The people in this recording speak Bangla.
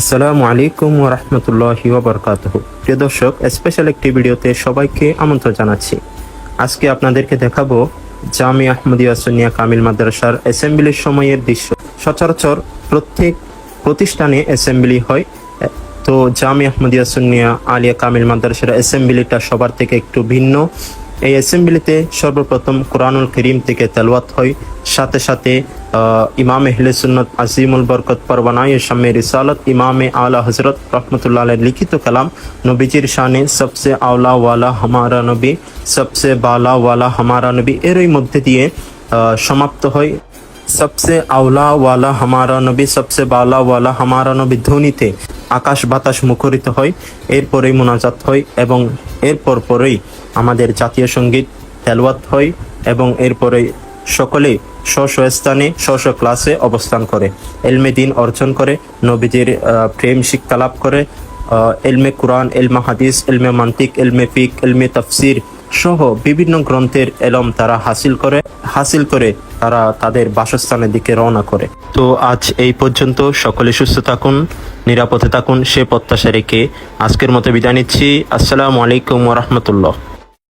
আসসালামু আলাইকুম ওয়া রাহমাতুল্লাহি ওয়া বারাকাতুহু। প্রিয় দর্শক স্পেশাল একটি ভিডিওতে সবাইকে আমন্ত্রণ জানাচ্ছি। আজকে আপনাদেরকে দেখাবো জামি আহমদিয়া সুনিয়া কামিল মাদ্রাসার অ্যাসেম্বলির সময়ের দৃশ্য। সচরাচর প্রত্যেক প্রতিষ্ঠানে অ্যাসেম্বলি হয়। তো জামি আহমদিয়া সুনিয়া আলিয়া কামিল মাদ্রাসার অ্যাসেম্বলিটা সবার থেকে একটু ভিন্ন। এই অ্যাসেম্বলিতে সর্বপ্রথম কোরআনুল করিম থেকে তেলওয়াত হয়। সাথে সাথে ইমাম এহলে সুন্নত আজিমুল বরকত পরবানায় শামে রিসালত ইমামে আলা হজরত রহমতুল্লাহ লিখিত কালাম। নবীজির শানে সবসে আওলা ওয়ালা হামারা নবী সবসে বালা ওয়ালা হামারা নবী এরই মধ্যে দিয়ে সমাপ্ত হয়। সবসে আওলা ওয়ালা হামারা নবী সবসে বালা ওয়ালা হামারা নবী ধ্বনিতে আকাশ বাতাস মুখরিত হয়, এরপরেই মোনাজাত হয় এবং এরপর পরেই আমাদের জাতীয় সংগীত তেলওয়াত হয় এবং এরপরে সকলেই স্ব স্থানে স্ব ক্লাসে অবস্থান করে, এলমে দিন অর্জন করে, নবীজির প্রেম শিক্ষা লাভ করে এলমে কোরআন, এলমে হাদিস, এলমে মান্তিক, এলমে ফিক, এলমে তাফসির সহ বিভিন্ন গ্রন্থের এলম তারা হাসিল করে হাসিল করে তারা তাদের বাসস্থানের দিকে রওনা করে। তো আজ এই পর্যন্ত সকলে সুস্থ থাকুন, নিরাপদে থাকুন, সে প্রত্যাশা রেখে আজকের মতো বিদায় নিচ্ছি। আসসালামু আলাইকুম ওরহমতুল্লাহ